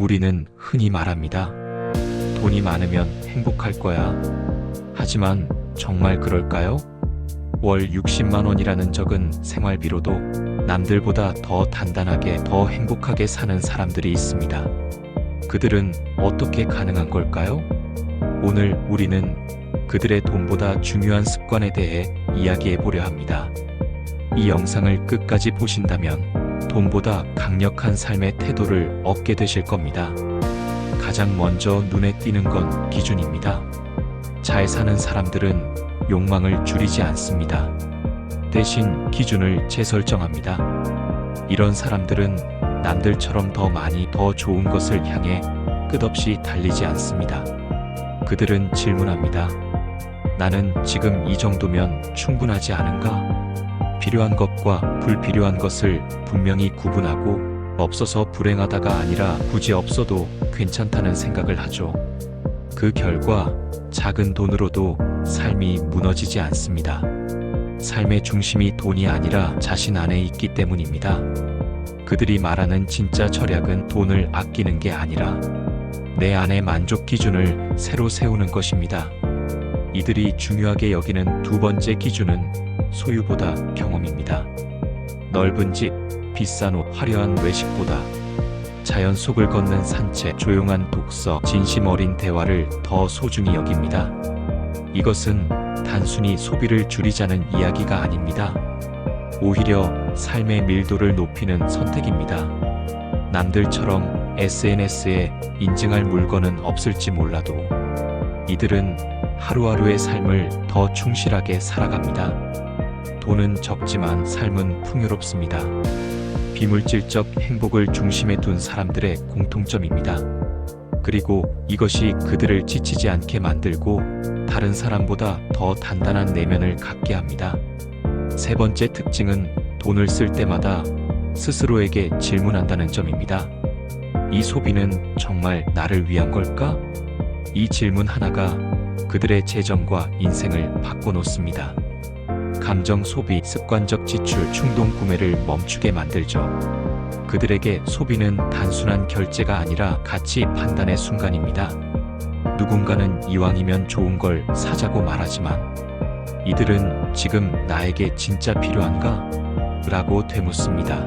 우리는 흔히 말합니다. 돈이 많으면 행복할 거야. 하지만 정말 그럴까요? 월 60만 원이라는 적은 생활비로도 남들보다 더 단단하게 더 행복하게 사는 사람들이 있습니다. 그들은 어떻게 가능한 걸까요? 오늘 우리는 그들의 돈보다 중요한 습관에 대해 이야기해 보려 합니다. 이 영상을 끝까지 보신다면 돈보다 강력한 삶의 태도를 얻게 되실 겁니다. 가장 먼저 눈에 띄는 건 기준입니다. 잘 사는 사람들은 욕망을 줄이지 않습니다. 대신 기준을 재설정합니다. 이런 사람들은 남들처럼 더 많이 더 좋은 것을 향해 끝없이 달리지 않습니다. 그들은 질문합니다. 나는 지금 이 정도면 충분하지 않은가? 필요한 것과 불필요한 것을 분명히 구분하고 없어서 불행하다가 아니라 굳이 없어도 괜찮다는 생각을 하죠. 그 결과 작은 돈으로도 삶이 무너지지 않습니다. 삶의 중심이 돈이 아니라 자신 안에 있기 때문입니다. 그들이 말하는 진짜 절약은 돈을 아끼는 게 아니라 내 안의 만족 기준을 새로 세우는 것입니다. 이들이 중요하게 여기는 두 번째 기준은 소유보다 경험입니다. 넓은 집, 비싼 옷, 화려한 외식보다 자연 속을 걷는 산책, 조용한 독서, 진심 어린 대화를 더 소중히 여깁니다. 이것은 단순히 소비를 줄이자는 이야기가 아닙니다. 오히려 삶의 밀도를 높이는 선택입니다. 남들처럼 SNS에 인증할 물건은 없을지 몰라도 이들은 하루하루의 삶을 더 충실하게 살아갑니다. 돈은 적지만 삶은 풍요롭습니다. 비물질적 행복을 중심에 둔 사람들의 공통점입니다. 그리고 이것이 그들을 지치지 않게 만들고 다른 사람보다 더 단단한 내면을 갖게 합니다. 세 번째 특징은 돈을 쓸 때마다 스스로에게 질문한다는 점입니다. 이 소비는 정말 나를 위한 걸까? 이 질문 하나가 그들의 재정과 인생을 바꿔놓습니다. 감정 소비, 습관적 지출, 충동 구매를 멈추게 만들죠. 그들에게 소비는 단순한 결제가 아니라 가치 판단의 순간입니다. 누군가는 이왕이면 좋은 걸 사자고 말하지만 이들은 지금 나에게 진짜 필요한가? 라고 되묻습니다.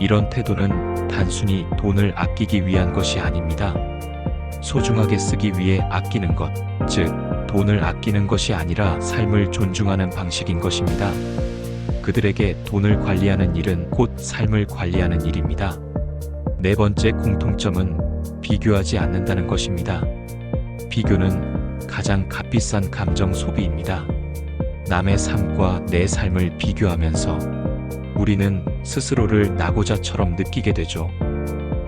이런 태도는 단순히 돈을 아끼기 위한 것이 아닙니다. 소중하게 쓰기 위해 아끼는 것, 즉, 돈을 아끼는 것이 아니라 삶을 존중하는 방식인 것입니다. 그들에게 돈을 관리하는 일은 곧 삶을 관리하는 일입니다. 네 번째 공통점은 비교하지 않는다는 것입니다. 비교는 가장 값비싼 감정 소비입니다. 남의 삶과 내 삶을 비교하면서 우리는 스스로를 나고자처럼 느끼게 되죠.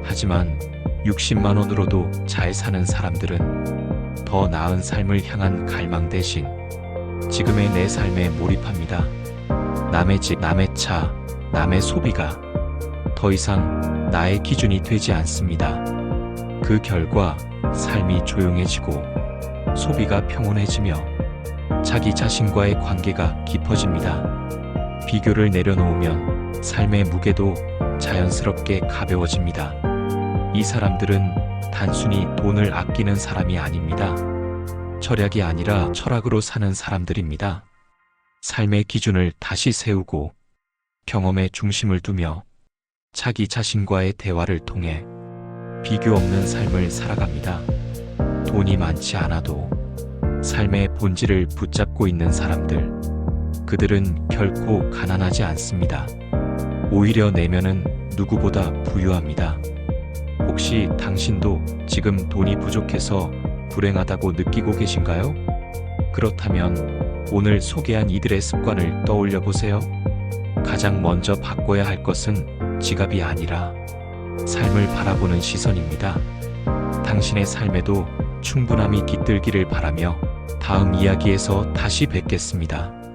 하지만 60만 원으로도 잘 사는 사람들은 더 나은 삶을 향한 갈망 대신 지금의 내 삶에 몰입합니다. 남의 집, 남의 차, 남의 소비가 더 이상 나의 기준이 되지 않습니다. 그 결과 삶이 조용해지고 소비가 평온해지며 자기 자신과의 관계가 깊어집니다. 비교를 내려놓으면 삶의 무게도 자연스럽게 가벼워집니다. 이 사람들은 단순히 돈을 아끼는 사람이 아닙니다. 철학이 아니라 철학으로 사는 사람들입니다. 삶의 기준을 다시 세우고 경험에 중심을 두며 자기 자신과의 대화를 통해 비교 없는 삶을 살아갑니다. 돈이 많지 않아도 삶의 본질을 붙잡고 있는 사람들. 그들은 결코 가난하지 않습니다. 오히려 내면은 누구보다 부유합니다. 혹시 당신도 지금 돈이 부족해서 불행하다고 느끼고 계신가요? 그렇다면 오늘 소개한 이들의 습관을 떠올려 보세요. 가장 먼저 바꿔야 할 것은 지갑이 아니라 삶을 바라보는 시선입니다. 당신의 삶에도 충분함이 깃들기를 바라며 다음 이야기에서 다시 뵙겠습니다.